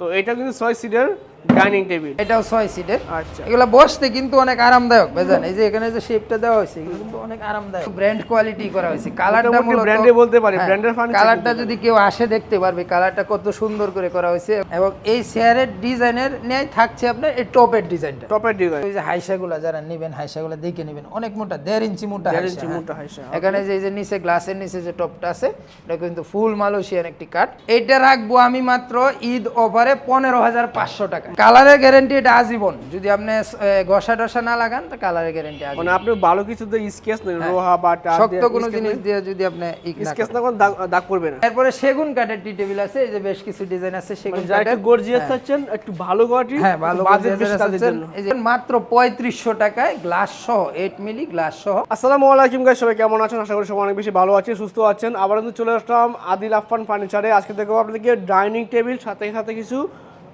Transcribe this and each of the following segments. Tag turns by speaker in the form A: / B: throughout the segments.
A: তো এটা কিন্তু ছয় সিটের ডাইনিং টেবিল
B: এটাও ছয় সিটের
A: আচ্ছা।
B: এগুলো বসতে কিন্তু অনেক আরামদায়ক বুঝলেন এই যে এখানে যে শেপটা দেওয়া হয়েছে কিন্তু অনেক আরামদায়ক। ব্র্যান্ড কোয়ালিটি করা হয়েছে। কালারটা মূলত
A: ব্র্যান্ডে বলতে পারি ব্র্যান্ডের ফার্নিচার
B: কালারটা যদি কেউ আসে দেখতে পারবে কালারটা কত সুন্দর করে করা হয়েছে। এবং এই চেয়ারের ডিজাইনের ন্যায় থাকছে আপনার এই টপের ডিজাইনটা
A: টপের ডিজাইন
B: এই যে হাইসাগুলা যারা নেবেন হাইসাগুলা দেখে নেবেন অনেক মোটা দেড় ইঞ্চি মোটা
A: দেড়
B: হাইসা,
A: ইঞ্চি
B: হ্যাঁ।
A: মোটা হাইসা,
B: এখানে যে এই যে নিচে গ্লাসের নিচে যে টপটা আছে এটা কিন্তু ফুল মালয়েশিয়ান একটি কাঠ এটা রাখব আমি মাত্র ঈদ অফারে পনেরো হাজার পাঁচশো টাকা। কালারের গ্যারেন্টি এটা আজীবন। যদি আপনি ঘষা টসা না লাগান তো কালারের গ্যারেন্টি
A: মানে আপনি ভালো কিছু দিয়ে স্কেচ রোহা বা।
B: শক্ত কোনো জিনিস দিয়ে যদি আপনি
A: স্কেচ না কোন দাগ পড়বে না।
B: এরপরে সেগুন কাঠের টি টেবিল আছে এই যে বেশ কিছু ডিজাইন আছে সেগুন
A: মানে
B: কাঠের।
A: গর্জিয়াস চাচ্ছেন একটু ভালো কোয়ালিটি
B: হ্যাঁ ভালো
A: বাজেট বেশি
B: চাচ্ছেন, এই যে মাত্র পঁয়ত্রিশশো টাকায় গ্লাস সহ এইট মিলি গ্লাস সহ।
A: আসসালামু আলাইকুম গাইস সবাই কেমন আছেন? আশা করি সবাই অনেক বেশি ভালো আছেন সুস্থ আছেন। আবার কিন্তু চলে আসলাম আদিল আফফান ফার্নিচারে আজকে দেখাবো আপনাদেরকে ডাইনিং টেবিল সাথে সাথে কিছু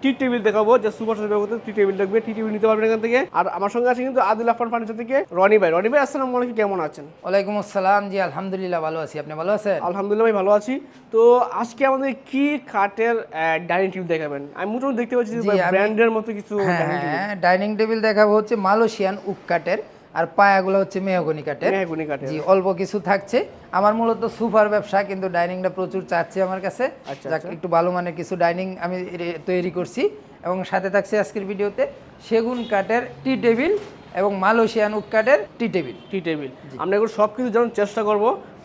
A: টি টেবিল দেখাবো যে সুপার সাথে ব্যবহৃত টি টেবিল দেখবে টি টেবিল নিতে পারবেন এখান থেকে। আর আমার সঙ্গে আছে কিন্তু আদিল আফফান ফার্নিচার থেকে রনি ভাই। রনি ভাই আসসালামু আলাইকুম কেমন আছেন?
B: ওয়ালাইকুম আসসালাম। জি আলহামদুলিল্লাহ ভালো আছি। আপনি ভালো আছেন?
A: আলহামদুলিল্লাহ ভাই ভালো আছি। তো আজকে আমাদের কি কাঠের ডাইনিং টেবিল দেখাবেন? আমি মোটামুটি দেখতে পাচ্ছি ব্র্যান্ডের মতো কিছু
B: হ্যাঁ হ্যাঁ ডাইনিং টেবিল দেখাবো হচ্ছে মালয়েশিয়ান উক কাঠের আর পায়াগুলো হচ্ছে মেহগনি কাঠের।
A: মেহগুনি কাঠের।
B: জি অল্প কিছু থাকছে। আমার মূলত সুপার ব্যবসা কিন্তু ডাইনিংটা প্রচুর চাচ্ছে আমার কাছে।
A: আচ্ছা,
B: একটু ভালো মানের কিছু ডাইনিং আমি তৈরি করছি। এবং সাথে থাকছে আজকের ভিডিওতে সেগুন কাঠের টি টেবিল এবং মালয়েশিয়ান উক কাঠের টি টেবিল।
A: টি টেবিল। আমরা এগুলো সব কিছু জানার চেষ্টা করব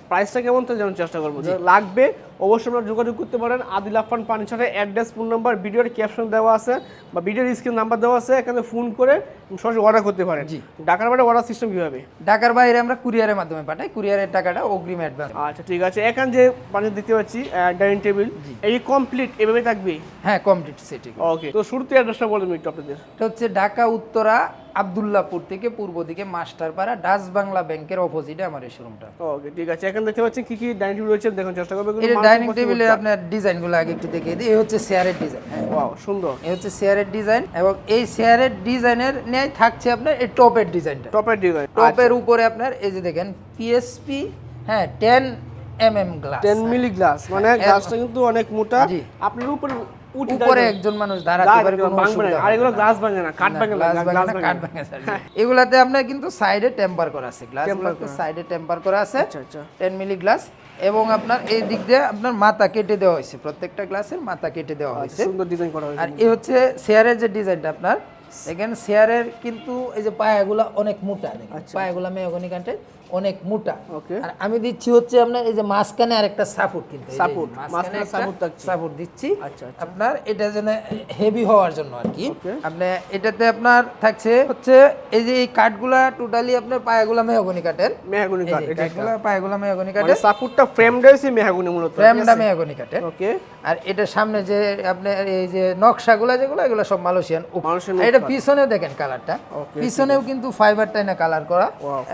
A: প্রাইসটা কেমন তো জানার চেষ্টা করব। লাগবে অবশ্যই আপনারা যোগাযোগ করতে পারেন। আদিল আফান ফার্নিচারের অ্যাড্রেস ফোন নাম্বার ভিডিওর ক্যাপশন দেওয়া আছে বা ভিডিওর স্ক্রিন নাম্বার দেওয়া আছে। এখানে ফোন করে সরাসরি অর্ডার করতে পারেন।
B: জি।
A: ঢাকার বাইরে অর্ডার সিস্টেম কীভাবে?
B: ঢাকার বাইরে আমরা কুরিয়ারের মাধ্যমে পাঠাই। কুরিয়ারের টাকাটা অগ্রিম অ্যাডভান্স
A: আচ্ছা ঠিক আছে। এখান যে পানি দেখতে পাচ্ছি ডাইনিং টেবিল এই কমপ্লিট এভাবে থাকবে?
B: হ্যাঁ কমপ্লিট সেটিং
A: ওকে তো শুরুতে অ্যাড্রেসটা বলবেন একটু আপনাদের।
B: এটা হচ্ছে ঢাকা উত্তরা আবদুল্লাপুর থেকে পূর্ব দিকে মাস্টারপাড়া ডাচ বাংলা ব্যাংকের অপোজিটে আমার এই শোরুমটা
A: ওকে ঠিক আছে। এখানে দেখতে পাচ্ছি কি কি ডাইনিং টেবিল রয়েছে দেখুন চেষ্টা করবে
B: এই ডাইনিং টেবিলের আপনার ডিজাইনগুলো আগে একটু দেখিয়ে দিই। এই হচ্ছে চেয়ারের ডিজাইন হ্যাঁ?
A: ওয়াও সুন্দর।
B: এই হচ্ছে চেয়ারের ডিজাইন এবং এই চেয়ারের ডিজাইনের ন্যায় থাকছে আপনার এই টপের ডিজাইনটা
A: টপের ডিজাইন
B: টপের উপরে আপনার এই যে দেখেন পিএসপি হ্যাঁ ten M M glass
A: 10 milli glass মানে গ্লাসটা কিন্তু অনেক মোটা। আপনার উপরে
B: উপরে একজন মানুষ দাঁড়াতে পারে কোনো অসুবিধা
A: আর এগুলো গ্লাস ভাঙে না কাঠ ভাঙে না
B: গ্লাস ভাঙে
A: গ্লাস ভাঙে
B: কাঠ
A: না।
B: ভাঙে না, এগুলাতে আপনার কিন্তু সাইডে টেম্পার করা আছে গ্লাসগুলোতে সাইডে টেম্পার করা। আছে
A: আচ্ছা আচ্ছা।
B: টেন মিলি গ্লাস এবং আপনার এই দিক দিয়ে আপনার মাথা কেটে দেওয়া হয়েছে প্রত্যেকটা গ্লাসের মাথা কেটে দেওয়া হয়েছে।
A: সুন্দর ডিজাইন করা হয়েছে।
B: আর এই হচ্ছে শেয়ারের যে ডিজাইনটা আপনার দেখেন শেয়ারের কিন্তু এই যে পায়াগুলা অনেক মোটা দেখেন। পায়াগুলা মেহগনি কাঠের অনেক মোটা। আর আমি দিচ্ছি হচ্ছে আপনার এই যে মাঝখানে আরেকটা সাপোর্ট কিন্তু
A: Support, মাঝখানে থাকছে।
B: সাপোর্ট দিচ্ছি।
A: আচ্ছা, আচ্ছা।
B: আপনার এটা যেন হেভি হওয়ার জন্য আর কি। আপনি এটাতে আপনার থাকছে হচ্ছে এই যে এই কাঠগুলা টোটালি আপনার পায়াগুলা মেহগনি কাঠের।
A: মেহগুনি কাঠ।
B: কাঠগুলা পায়াগুলা মেহগনি
A: মানে
B: কাঠের।
A: সাপোর্টটা ফ্রেম রয়েছে মেহগুনি মূলত।
B: ফ্রেমটা মেহগনি কাঠের।
A: ওকে
B: আর এটা সামনে যে আপনার এই যে নকশাগুলো যেগুলো এগুলো সব মালয়েশিয়ান
A: মালয়েশিয়ান
B: এটা পিছনেও দেখেন কালারটা পিছনেও কিন্তু ফাইবারটাই না কালার করা।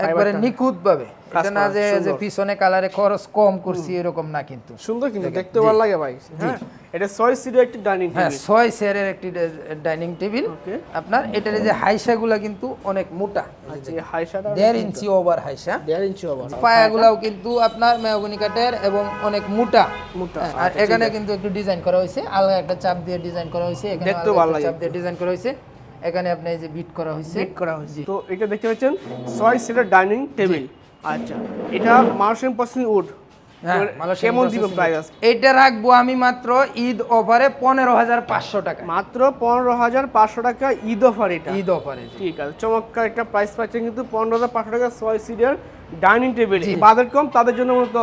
B: একবারে নিখুঁত ভাবে এটা না যে যে পিছনে কালারে খরচ কম করছি এরকম না কিন্তু।
A: সুন্দর কিন্তু দেখতে ভালো লাগে ভাই। হ্যাঁ এটা ছয় সিটের একটি ডাইনিং
B: হ্যাঁ
A: টেবিল
B: ছয় চেয়ারের একটি ডাইনিং টেবিল আপনার এটার যে হাইসাগুলা কিন্তু অনেক মোটা।
A: আচ্ছা এই হাইশাটা
B: দেড় ইঞ্চি ওভার হাইসা।
A: দেড় ইঞ্চি হবে
B: পায়াগুলাও কিন্তু আপনার মেহগনি কাঠের এবং অনেক মোটা।
A: মোটা
B: হ্যাঁ, আর এখানে কিন্তু একটু ডিজাইন করা হয়েছে। আলাদা একটা চাপ দিয়ে ডিজাইন করা হয়েছে। এখানে আলাদা
A: ভালো লাগে
B: চাপ দিয়ে ডিজাইন করা হয়েছে। এখানে আপনি এই যে বিট করা হয়েছে
A: সেট করা হয়েছে তো এটা দেখতে পাচ্ছেন ছয় সিটের ডাইনিং টেবিল। আচ্ছা এটা মার্শিয়ান পসিং উড।
B: হ্যাঁ,
A: কেমন দিবেন প্রাইস
B: এইটা রাখব আমি মাত্র ঈদ অফারে পনেরো হাজার পাঁচশো টাকা।
A: মাত্র পনেরো হাজার পাঁচশো টাকা ঈদ অফার এটা।
B: ঈদ অফারে
A: ঠিক আছে চমৎকার একটা প্রাইস পাচ্ছেন কিন্তু পনেরো হাজার পাঁচশো টাকা ছয় সিটের ডাইনিং টেবিল। বাজেট কম তাদের জন্য মূলত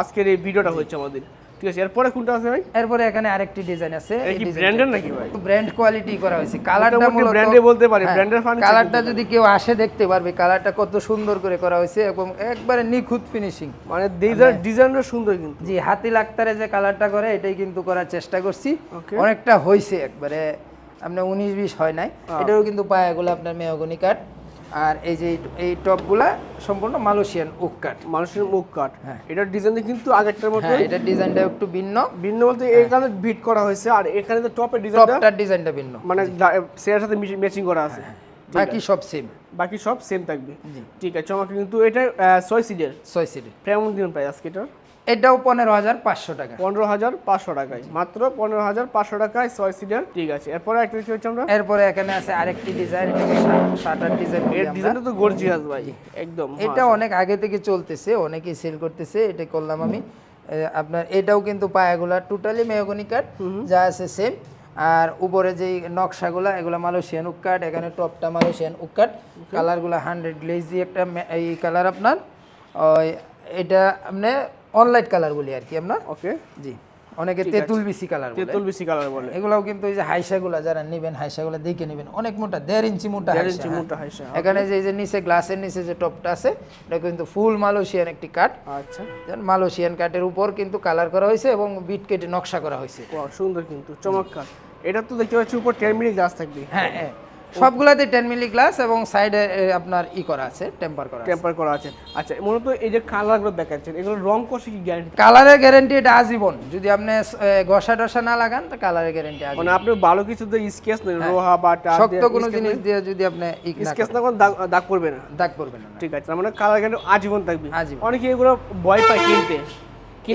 A: আজকের এই ভিডিওটা হচ্ছে আমাদের। ঠিক আছে এরপরে কোনটা আছে ভাই?
B: এরপরে এখানে আরেকটি ডিজাইন আছে।
A: কি ব্র্যান্ডের নাকি ভাই?
B: ব্র্যান্ড কোয়ালিটি করা হয়েছে। কালারটা মূলত
A: ব্র্যান্ডে বলতে পারি ব্র্যান্ডের ফার্নিচার
B: কালারটা যদি কেউ আসে দেখতে পারবে কালারটা কত সুন্দর করে করা হয়েছে এবং একবারে নিখুঁত ফিনিশিং
A: মানে ডিজাইন ডিজাইনটা সুন্দর কিন্তু।
B: জি হাতি লাক্তারে যে কালারটা করে এটাই কিন্তু করার চেষ্টা করছি। অনেকটা হয়েছে একবারে আপনার উনিশ বিশ হয় নাই। এটারও কিন্তু পায়াগুলো আপনার মেহগনি কাঠ। আর এই যে এই- টপগুলা সম্পূর্ণ মালয়েশিয়ান ওক কাট
A: মানুষের মুখ কাট
B: হ্যাঁ।
A: এটার ডিজাইন কিন্তু আগেরটার মতো
B: হ্যাঁ এটার ডিজাইনটা একটু ভিন্ন।
A: ভিন্ন বলতে এখানে বিট করা হয়েছে আর এখানে তো টপের ডিজাইনটা
B: টপটার ডিজাইনটা ভিন্ন।
A: মানে সেটার সাথে ম্যাচিং করা আছে।
B: বাকি সব সেম
A: বাকি সব সেম থাকবে। ঠিক আছে আমাকে কিন্তু এটা ছয় সিটের
B: ছয় সিটে
A: কেমন দিন প্রায় আজকে এটার?
B: এটাও পনেরো হাজার পাঁচশো টাকা।
A: পনেরো হাজার পাঁচশো টাকায়। মাত্র পনেরো হাজার পাঁচশো টাকায় ছয় সিটের ঠিক আছে এরপরে একটা দেখতে পাচ্ছি আমরা।
B: এরপরে এখানে আছে আরেকটি ডিজাইন শাটার ডিজাইন
A: এর ডিজাইনটা তো গর্জিয়াস ভাই একদম।
B: এটা অনেক আগে থেকে চলতেছে অনেকেই সেল করতেছে এটা করলাম আমি। আপনার এটাও কিন্তু পায়াগুলা টোটালি মেহগনি কাঠ যা আছে সেম আর উপরে যে নকশাগুলা এগুলা মালয়েশিয়ান উক কাঠ এখানে টপটা মালয়েশিয়ান উক কাঠ কালারগুলা হান্ড্রেড গ্লেজি একটা এই কালার আপনার। ওই এটা আপনি অনলাইট কালার বলি আর কি আপনার
A: ওকে।
B: জি অনেকে তেঁতুল বিসি কালার বলে।
A: তেতুল বেশি কালার বলে।
B: এগুলাও কিন্তু এই যে হাইসাগুলা যারা নেবেন হাইসাগুলা দেখে নেবেন অনেক মোটা দেড় ইঞ্চি মোটা
A: দেড়
B: হাইসা,
A: ইঞ্চি। মোটা হাইসা
B: এখানে যে এই যে নিচে গ্লাসের নিচে যে টপটা আছে এটা কিন্তু ফুল মালয়েশিয়ান একটি কাঠ।
A: আচ্ছা।
B: মালয়েশিয়ান কাঠের উপর কিন্তু কালার করা হয়েছে এবং বিট কেটে নকশা করা হয়েছে।
A: সুন্দর কিন্তু চমৎকার। এটা তো দেখতে পাচ্ছি উপর টেন মিনিট গ্লাস থাকবে।
B: হ্যাঁ হ্যাঁ। সবগুলাতে টেন মিলি গ্লাস এবং সাইডে আপনার ই করা আছে টেম্পার করা আছে।
A: টেম্পার করা আছে। আচ্ছা মূলত এই যে কালারগুলো দেখাচ্ছেন এগুলো রং কষে কি গ্যারান্টি
B: কালারের গ্যারেন্টি এটা আজীবন। যদি আপনি ঘষা টসা না লাগান তো কালারের গ্যারেন্টি আজীবন।
A: মানে আপনি ভালো কিছু দিয়ে স্কেচ নেই রোহা বা
B: হ্যাঁ। শক্ত কোনো জিনিস দিয়ে যদি আপনি
A: স্কেচ না করেন। দাগ পড়বে না।
B: দাগ পড়বে না
A: ঠিক আছে মানে কালার গ্যারান্টি আজীবন থাকবে।
B: আজীবন।
A: অনেকে এগুলো ভয় পায় কিনতে।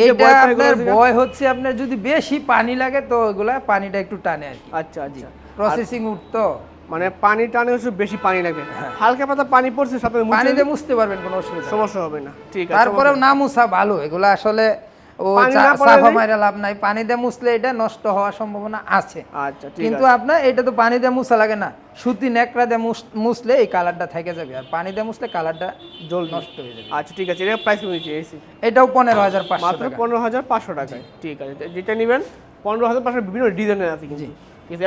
B: এটা আপনার ভয় হচ্ছে আপনার যদি বেশি পানি লাগে তো ওগুলা পানিটা একটু টানে আর কি।
A: আচ্ছা আচ্ছা।
B: প্রসেসিং উঠতো।
A: মানে পানি টানে হচ্ছে বেশি পানি লাগে। হালকা পাতা পানি পড়ছে সাথে
B: পানিতে মুছতে পারবেন কোনো অসুবিধা
A: সমস্যা হবে না। ঠিক আছে
B: তারপরেও না মুছা ভালো এগুলো আসলে ও সাফা
A: নেই?
B: মাইরা লাভ নাই। পানিতে মুছলে এটা নষ্ট হওয়ার সম্ভাবনা আছে।
A: আচ্ছা ঠিক
B: কিন্তু আপনার এটা তো পানিতে মুছা লাগে না। সুতি নেকড়া দিয়ে মুছ- মুছলে এই কালারটা থেকে যাবে। আর পানিতে মুছলে কালারটা
A: জল
B: নষ্ট হয়ে যাবে।
A: আচ্ছা ঠিক আছে এটা প্রাইস কমিয়ে দিয়েছি
B: এটাও পনেরো হাজার পাঁচশো
A: মাত্র
B: টাকা।
A: পনেরো হাজার পাঁচশো টাকায়। ঠিক আছে যেটা নেবেন পনেরো হাজার পাঁচশো বিভিন্ন ডিজাইনের আছে কিন্তু।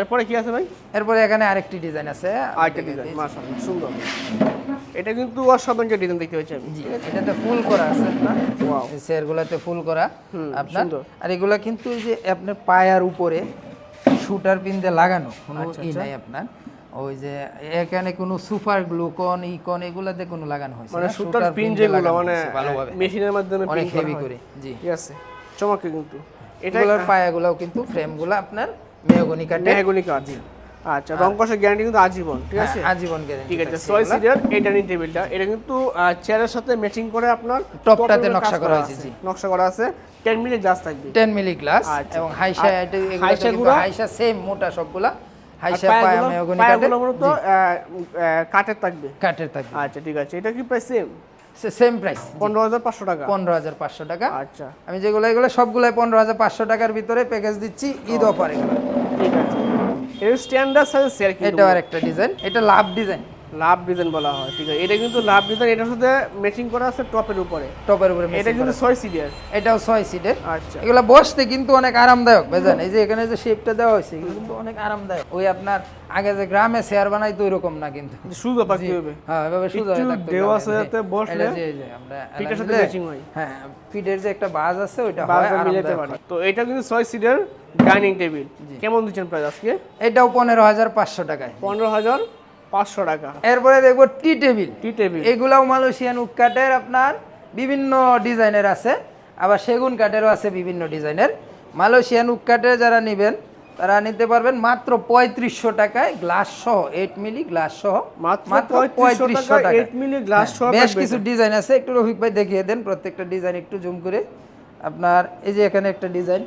A: এরপরে কি আছে ভাই?
B: এরপরে এখানে আরেকটি ডিজাইন আছে।
A: আরেকটা ডিজাইন মাশাআল্লাহ সুন্দর। এটা কিন্তু অসাধারণ ডিজাইন দেখতে
B: জি এটাতে ফুল করা আছে আপনার. এই চেয়ারগুলোতে ফুল করা আপনার। আর এগুলা কিন্তু এই যে আপনার পায়ার উপরে শুটার পিন দিয়ে লাগানো কোনো
A: আচ্ছা,
B: ই নাই আপনার। ওই যে এখানে কোনো সুপার গ্লুকন ইকন এগুলাতে কোনো লাগানো হয়েছে
A: মানে
B: shooter
A: পিন যেগুলো মানে মেশিনের মাধ্যমে
B: অনেক হেভি করে জি।
A: ঠিক আছে চমকে কিন্তু। এটা
B: এগুলোর পায়াগুলোও কিন্তু ফ্রেমগুলো আপনার মেহগনি কাটে
A: মেহগনি কাঠ আচ্ছা রং কষের গ্যারান্টি কিন্তু আজীবন ঠিক আছে?
B: আজীবন গ্যারেন্টি
A: ঠিক আছে ছয় সিটের এই ডাইনিং টেবিলটা এটা কিন্তু চেয়ারের সাথে ম্যাচিং করে আপনার
B: টপটাতে নকশা করা হয়েছে,
A: আছে।
B: জি।
A: নকশা করা আছে টেন মিনিট জাস্ট থাকবে।
B: 10 মিলি গ্লাস। এবং হাইসা
A: হাইসা গুলো?
B: হাইসা সেম মোটা সবগুলা। হাইসা পায়া মেহগনি
A: আহ, কাঠের থাকবে।
B: কাঠের থাকবে।
A: আচ্ছা ঠিক আছে। এটা কি প্রাইস সেম
B: সেম প্রাইস
A: পনেরো হাজার পাঁচশো টাকা।
B: পনেরো হাজার পাঁচশো টাকা।
A: আচ্ছা।
B: আমি যেগুলো এগুলো সবগুলাই পনেরো হাজার পাঁচশো টাকার ভিতরে প্যাকেজ দিচ্ছি ঈদ অফার এগুলো।
A: ঠিক আছে। এর স্ট্যান্ডার্ড সাইজ
B: এটা আর একটা ডিজাইন এটা লাভ ডিজাইন
A: লাভ ডিজাইন বলা হয় ঠিক আছে? এটা কিন্তু লাভ ডিজাইন এটার সাথে ম্যাচিং করা আছে টপের উপরে।
B: টপের উপরে
A: এটা কিন্তু। ছয় সিটের
B: এটাও ছয় সিটের
A: আচ্ছা।
B: এগুলো বসতে কিন্তু অনেক আরামদায়ক বুঝলেন এই যে এখানে যে শেপটা দেওয়া হয়েছে কিন্তু অনেক আরামদায়ক। ওই আপনার আগে যে গ্রামে শেয়ার বানাইতো ওই রকম না কিন্তু।
A: সুযোগ পাচ্ছি হবে।
B: হ্যাঁ এভাবে সোজা থাকতে হবে।
A: আছে যাতে বসলে
B: এই যে আমরা
A: ফিটের সাথে matching হয়।
B: হ্যাঁ ফিটের যে একটা বাজ আছে ওইটা হয়
A: মিলাতে পারে। তো এটা কিন্তু ছয় সিটের ডাইনিং টেবিল কেমন দিচ্ছেন প্রাইস আজকে?
B: এটাও পনেরো হাজার পাঁচশো টাকায়।
A: পনেরো হাজার পাঁচশো টাকা।
B: এরপরে দেখব টি টেবিল।
A: Tea table.
B: এগুলাও মালয়েশিয়ান উড কাঠের আপনার বিভিন্ন ডিজাইনের আছে। আবার সেগুন কাঠেরও আছে বিভিন্ন ডিজাইনের। মালয়েশিয়ান উড কাঠের যারা নেবেন তারা নিতে পারবেন মাত্র পঁয়ত্রিশশো টাকায় গ্লাস সহ এইট মিলি গ্লাস সহ।
A: মাত্র পঁয়ত্রিশশো টাকা মিলি গ্লাস সহ
B: বেশ কিছু ডিজাইন আছে। একটু রফিক ভাই দেখিয়ে দেন প্রত্যেকটা ডিজাইন একটু জুম করে। আপনার এই যে এখানে একটা ডিজাইন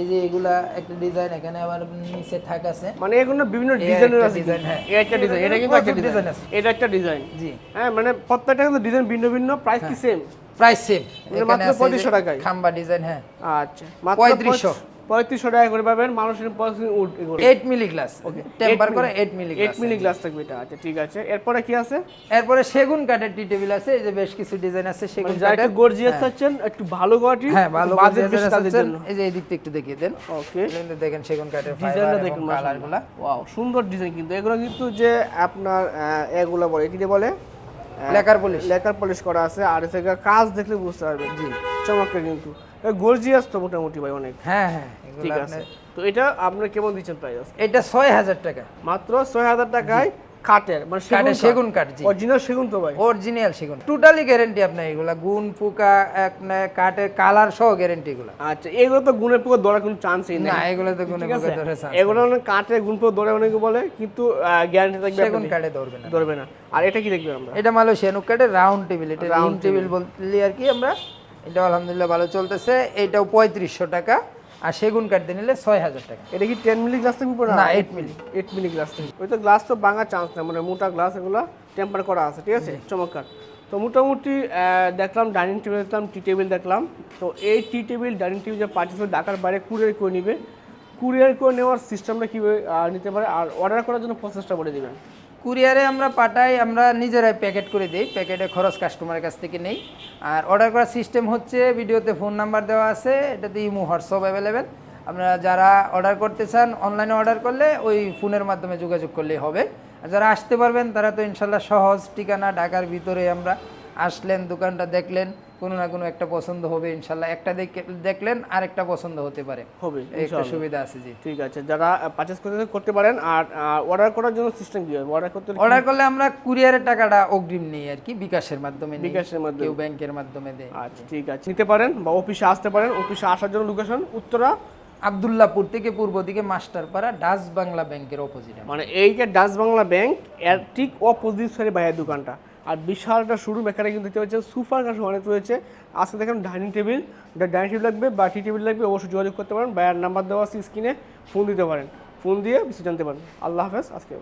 B: এই যে এগুলা একটা ডিজাইন এখানে আবার নিচে থাক আছে।
A: মানে এগুলো বিভিন্ন ডিজাইনের আছে
B: ডিজাইন হ্যাঁ।
A: এই একটা ডিজাইন এটা কিন্তু একটা ডিজাইন
B: আছে।
A: এটা একটা ডিজাইন
B: জি।
A: হ্যাঁ মানে প্রত্যেকটা কিন্তু ডিজাইন ভিন্ন ভিন্ন প্রাইস কি সেম
B: প্রাইস সেম
A: মাত্র 3500 টাকায়?
B: খাম্বা ডিজাইন হ্যাঁ।
A: আচ্ছা মাত্র
B: 3500
A: পঁয়ত্রিশশো টাকা করে পাবেন মানুষের পঁয়ত্রিশ উড
B: 8 মিলি গ্লাস টেম্পার করে 8 মিলি
A: এইট মিলি গ্লাস থাকবে এটা আচ্ছা ঠিক আছে। এরপরে কি আছে?
B: এরপরে সেগুন কাঠের টি টেবিল আছে এই যে বেশ কিছু ডিজাইন আছে সেগুন
A: মানে একটু
B: কাঠের
A: গর্জিয়াস চাচ্ছেন একটু ভালো কোয়ালিটি
B: হ্যাঁ ভালো চাচ্ছেন, এই যে এই দিকটা একটু দেখিয়ে দেন।
A: ওকে
B: দেখেন সেগুন কাঠের
A: ডিজাইনটা দেখুন
B: কালারগুলা
A: ওয়াও সুন্দর ডিজাইন কিন্তু। এগুলো কিন্তু যে আপনার এগুলো বলে এটি বলে
B: লেকার পলিশ
A: লেকার পলিশ করা আছে। আর এসে কাজ দেখলে বুঝতে পারবেন। জি। চমৎকার কিন্তু। গর্জিয়াস তো মোটামুটি ভাই অনেক।
B: হ্যাঁ হ্যাঁ
A: ঠিক আছে। তো এটা আপনার কেমন দিচ্ছেন প্রাইস
B: এটা ছয় হাজার টাকা।
A: মাত্র ছয় হাজার টাকায় কাঠের মানে
B: কাঠের সেগুন কাঠ জি।
A: অরিজিনাল সেগুন তো ভাই।
B: অরিজিনাল সেগুন। টোটালি গ্যারেন্টি আপনার এগুলা। গুণ পোকা আপনার কাঠের কালার সহ গ্যারেন্টি এগুলা।
A: আচ্ছা এগুলো তো গুণের পুকুর ধরার কোনো চান্সই নেই।
B: না এগুলো তো গুণে
A: ঠিক আছে?
B: পোকা ধরে chance
A: এগুলো অনেক কাঠের গুণ পুকুর ধরে অনেকে বলে কিন্তু গ্যারান্টি থাকবে
B: সেগুন কাঠে ধরবে না।
A: ধরবে না। আর এটা কি দেখবেন আমরা?
B: এটা মালয়েশিয়ান কাঠের রাউন্ড টেবিল এটা রাউন্ড টেবিল বললি আর কি আমরা এটা আলহামদুলিল্লাহ ভালো চলতেছে। এইটাও পঁয়ত্রিশশো টাকা আর সেগুন কাঠ দিয়ে নিলে ছয় হাজার টাকা।
A: এটা কি টেন মিলি গ্লাস থাকবে
B: না, 8 মিলি।
A: এইট মিলি গ্লাস থাকবে ওই তো গ্লাস তো ভাঙার চান্স নেই মানে মোটা গ্লাস এগুলো টেম্পার করা আছে ঠিক আছে? চমৎকার। তো মোটামুটি দেখলাম ডাইনিং টেবিল দেখলাম টি টেবিল দেখলাম। তো এই টি টেবিল ডাইনিং টেবিল যে পার্টিস ঢাকার বাইরে কুরিয়ার করে নিবে। কুরিয়ার করে নেওয়ার সিস্টেমটা কীভাবে নিতে পারে? আর অর্ডার করার জন্য প্রসেসটা বলে দিবেন।
B: কুরিয়ারে আমরা পাঠাই, আমরা নিজেরাই প্যাকেট করে দিই, প্যাকেটে খরচ কাস্টমারের কাছ থেকে নেই। আর অর্ডার করার সিস্টেম হচ্ছে, ভিডিওতে ফোন নাম্বার দেওয়া আছে, এটাতে ইমো, হোয়াটসঅ্যাপ অ্যাভেলেবেল আপনারা যারা অর্ডার করতে চান অনলাইনে অর্ডার করলে ওই ফোনের মাধ্যমে যোগাযোগ করলেই হবে। আর যারা আসতে পারবেন, তারা তো ইনশাল্লাহ সহজ ঠিকানা, ঢাকার ভিতরে আমরা আসলেন দোকানটা দেখলেন কোনো না কোনো একটা পছন্দ হবে ইনশাল্লাহ। একটা দেখে- দেখলেন আর একটা পছন্দ হতে পারে।
A: হবে
B: একটা সুবিধা আছে জি।
A: ঠিক আছে যারা পারচেস করতে করতে পারেন আর অর্ডার করার জন্য সিস্টেম কী হবে অর্ডার করতে
B: অর্ডার করলে আমরা কুরিয়ারের টাকাটা অগ্রিম নেই আর কি বিকাশের মাধ্যমে নিই।
A: বিকাশের মাধ্যমে।
B: কেউ ব্যাংকের মাধ্যমে দেয়।
A: আচ্ছা ঠিক আছে। নিতে পারেন বা অফিসে আসতে পারেন। অফিসে আসার জন্য লোকেশন উত্তরা।
B: আবদুল্লাপুর থেকে পূর্ব দিকে মাস্টারপাড়া ডাচ বাংলা ব্যাংকের অপোজিটে
A: মানে এই যে ডাচ বাংলা ব্যাংক এর ঠিক অপোজিট সাইডে ভাইয়ের দোকানটা। আর বিশাল একটা শুরু এখানে কিন্তু দেখতে পাচ্ছেন সুপার কাশ অনেক রয়েছে। আজকে দেখেন ডাইনিং টেবিল ডাইনিং টেবিল লাগবে বা টি টেবিল লাগবে, অবশ্যই যোগাযোগ করতে পারেন। বায়ার নাম্বার দেওয়া আছে স্ক্রিনে ফোন দিতে পারেন। ফোন দিয়ে বেশি জানতে পারেন। আল্লাহ হাফেজ, আজকে